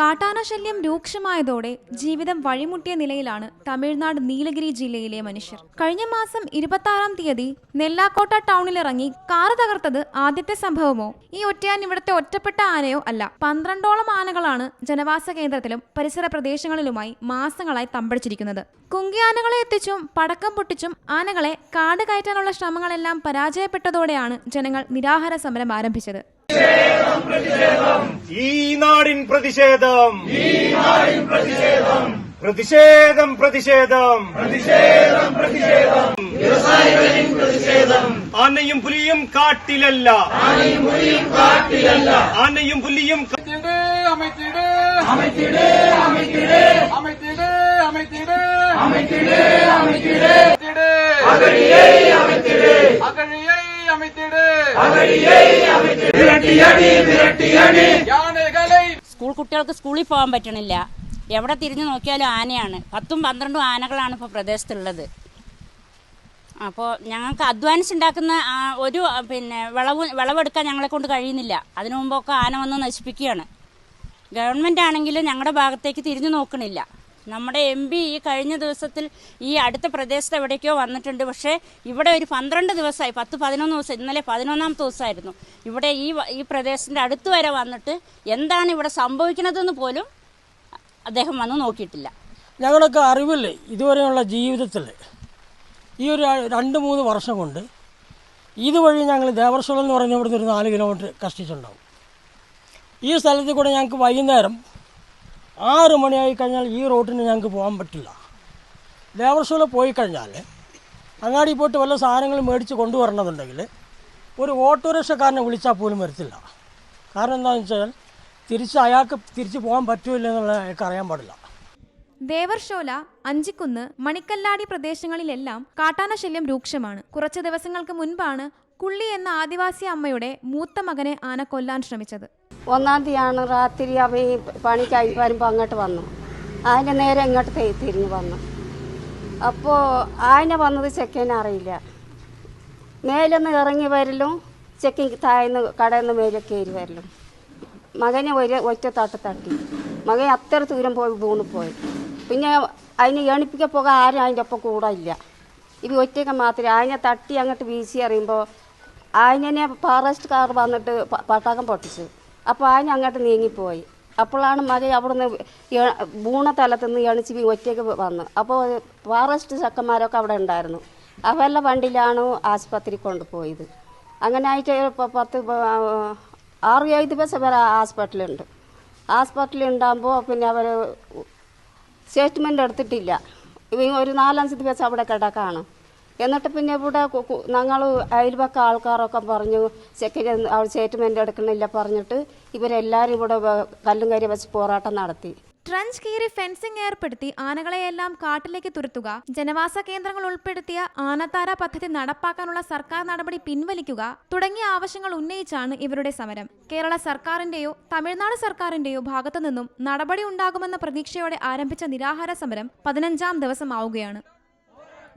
കാട്ടാന ശല്യം രൂക്ഷമായതോടെ ജീവിതം വഴിമുട്ടിയ നിലയിലാണ് തമിഴ്നാട് നീലഗിരി ജില്ലയിലെ മനുഷ്യർ. കഴിഞ്ഞ മാസം ഇരുപത്തി തീയതി നെല്ലാക്കോട്ട ടൗണിലിറങ്ങി കാറ് തകർത്തത് ആദ്യത്തെ സംഭവമോ? ഈ ഒറ്റയാൻ ഇവിടുത്തെ ഒറ്റപ്പെട്ട ആനയോ അല്ല. പന്ത്രണ്ടോളം ആനകളാണ് ജനവാസ കേന്ദ്രത്തിലും പരിസര പ്രദേശങ്ങളിലുമായി മാസങ്ങളായി തമ്പടിച്ചിരിക്കുന്നത്. കുങ്കിയാനകളെ എത്തിച്ചും പടക്കം പൊട്ടിച്ചും ആനകളെ കാട് കയറ്റാനുള്ള ശ്രമങ്ങളെല്ലാം പരാജയപ്പെട്ടതോടെയാണ് ജനങ്ങൾ നിരാഹാര സമരം ആരംഭിച്ചത്. പ്രതിഷേധം. പ്രതിഷേധം പ്രതിഷേധം. പ്രതിഷേധം പ്രതിഷേധം വ്യവസായികളെയും പ്രതിഷേധം ആനയും പുലിയും കാട്ടിലല്ല. ആനയും പുലിയും കാട്ടിലല്ല ആനയും പുലിയും அமைத்திடு அமைத்திடு அமைத்திடு அமைத்திடு அமைத்திடு அமைத்திடு அமைத்திடு அகழியை அமைத்திடு அகழியை அமைத்திடு அகழியை அமைத்திடு விரட்டியடி விரட்டியடி யார் കുട്ടികൾക്ക് സ്കൂളിൽ പോകാൻ പറ്റണില്ല. എവിടെ തിരിഞ്ഞു നോക്കിയാലും ആനയാണ്. പത്തും പന്ത്രണ്ടും ആനകളാണ് ഇപ്പോൾ പ്രദേശത്തുള്ളത്. അപ്പോൾ ഞങ്ങൾക്ക് അധ്വാനിച്ച് ഉണ്ടാക്കുന്ന ഒരു പിന്നെ വിളവ് വിളവെടുക്കാൻ ഞങ്ങളെ കൊണ്ട് കഴിയുന്നില്ല. അതിനു മുമ്പൊക്കെ ആന വന്ന് നശിപ്പിക്കുകയാണ്. ഗവൺമെന്റ് ആണെങ്കിലും ഞങ്ങളുടെ ഭാഗത്തേക്ക് തിരിഞ്ഞു നോക്കണില്ല. നമ്മുടെ എം പി ഈ കഴിഞ്ഞ ദിവസത്തിൽ ഈ അടുത്ത പ്രദേശത്ത് എവിടേക്കോ വന്നിട്ടുണ്ട്. പക്ഷേ ഇവിടെ ഒരു പന്ത്രണ്ട് ദിവസമായി പത്ത് പതിനൊന്ന് ദിവസം ഇന്നലെ പതിനൊന്നാമത്തെ ദിവസമായിരുന്നു. ഇവിടെ ഈ ഈ പ്രദേശത്തിന്റെ അടുത്ത് വരെ വന്നിട്ട് എന്താണ് ഇവിടെ സംഭവിക്കുന്നതെന്ന് പോലും അദ്ദേഹം വന്ന് നോക്കിയിട്ടില്ല. ഞങ്ങളൊക്കെ അറിവില്ലേ ഇതുവരെയുള്ള ജീവിതത്തിൽ ഈ ഒരു രണ്ട് മൂന്ന് വർഷം കൊണ്ട് ഇതുവഴി ഞങ്ങൾ ദേവർശ്വരം എന്ന് പറഞ്ഞ ഇവിടുന്ന് ഒരു നാല് കിലോമീറ്റർ കഷ്ടിച്ചുണ്ടാവും. ഈ സ്ഥലത്ത് കൂടെ ഞങ്ങൾക്ക് വൈകുന്നേരം ആറ് മണിയായി കഴിഞ്ഞാൽ ഈ റോട്ടിന് ഞങ്ങൾക്ക് പോകാൻ പറ്റില്ല. ദേവർശ്വരം പോയി കഴിഞ്ഞാൽ അങ്ങാടി പോയിട്ട് വല്ല സാധനങ്ങൾ മേടിച്ച് കൊണ്ടുവരണമെന്നുണ്ടെങ്കിൽ ഒരു ഓട്ടോറിക്ഷക്കാരനെ വിളിച്ചാൽ പോലും വരത്തില്ല. കാരണം എന്താണെന്ന് വെച്ചാൽ തിരിച്ച് അയാൾക്ക് തിരിച്ച് പോകാൻ പറ്റില്ല എന്നുള്ളത് അയാൾക്ക് അറിയാൻ പാടില്ല. ദേവർഷോല അഞ്ചിക്കുന്ന് മണിക്കല്ലാടി പ്രദേശങ്ങളിലെല്ലാം കാട്ടാന ശല്യം രൂക്ഷമാണ്. കുറച്ച് ദിവസങ്ങൾക്ക് മുൻപാണ് കുള്ളി എന്ന ആദിവാസി അമ്മയുടെ മൂത്ത മകനെ ആന കൊല്ലാൻ ശ്രമിച്ചത്. ഒന്നാം തീയതിയാണ് രാത്രി അവ ഈ പണി വരുമ്പോൾ അങ്ങോട്ട് വന്നു. ആന നേരെ ഇങ്ങോട്ട് തിരിഞ്ഞ് വന്നു. അപ്പോൾ ആന വന്നത് ചെക്കനെ അറിയില്ല. മേലൊന്ന് ഇറങ്ങി വരലും ചെക്കൻ താഴ്ന്ന് കടയിൽ നിന്ന് മേലെ കയറി വരലും. മകനെ ഒരു ഒറ്റ തട്ട് തട്ടി. മകൻ അത്ര ദൂരം പോയി വീണ് പോയി. പിന്നെ അതിന് എണിപ്പിക്കാൻ പോകാൻ ആരും അതിന്റെ ഒപ്പം കൂടെ ഇല്ല. ഇത് ഒറ്റയ്ക്ക് മാത്രമേ അതിനെ തട്ടി അങ്ങോട്ട് വീശി അറിയുമ്പോൾ അതിനെ ഫോറസ്റ്റുകാർ വന്നിട്ട് പട്ടാകം പൊട്ടിച്ചു. അപ്പോൾ ആഞ്ഞ അങ്ങോട്ട് നീങ്ങിപ്പോയി. അപ്പോഴാണ് മകൻ അവിടെ നിന്ന് തലത്ത് നിന്ന് എണിച്ച് ഒറ്റയ്ക്ക് വന്നു. അപ്പോൾ ഫോറസ്റ്റ് ചക്കന്മാരൊക്കെ അവിടെ ഉണ്ടായിരുന്നു. അവരുടെ വണ്ടിയിലാണ് ആശുപത്രി കൊണ്ടുപോയത്. അങ്ങനെ ആയിട്ട് പത്ത് ആറ് ഏഴ് ദിവസം വരെ ഹോസ്പിറ്റലുണ്ട് ഹാസ്പിറ്റലിൽ ഉണ്ടാകുമ്പോൾ പിന്നെ അവർ സ്റ്റേറ്റ്മെന്റ് എടുത്തിട്ടില്ല. ഒരു നാലഞ്ച് ദിവസം അവിടെ കിടക്കാണ്. എന്നിട്ട് പിന്നെ ഇവിടെ ഞങ്ങൾ അയൽവക്ക ആൾക്കാരൊക്കെ പറഞ്ഞു സെക്രട്ടറി സ്റ്റേറ്റ്മെന്റ് എടുക്കണില്ല പറഞ്ഞിട്ട് ഇവരെല്ലാവരും ഇവിടെ കല്ലും കരി വെച്ച് പോരാട്ടം നടത്തി. ട്രഞ്ച് കീറി ഫെൻസിംഗ് ഏർപ്പെടുത്തി ആനകളെയെല്ലാം കാട്ടിലേക്ക് തുരത്തുക ജനവാസ കേന്ദ്രങ്ങൾ ഉൾപ്പെടുത്തിയ ആനത്താര പദ്ധതി നടപ്പാക്കാനുള്ള സർക്കാർ നടപടി പിൻവലിക്കുക തുടങ്ങിയ ആവശ്യങ്ങൾ ഉന്നയിച്ചാണ് ഇവരുടെ സമരം. കേരള സർക്കാരിന്റെയോ തമിഴ്നാട് സർക്കാരിന്റെയോ ഭാഗത്തു നിന്നും നടപടി ഉണ്ടാകുമെന്ന പ്രതീക്ഷയോടെ ആരംഭിച്ച നിരാഹാര സമരം പതിനഞ്ചാം ദിവസമാവുകയാണ്.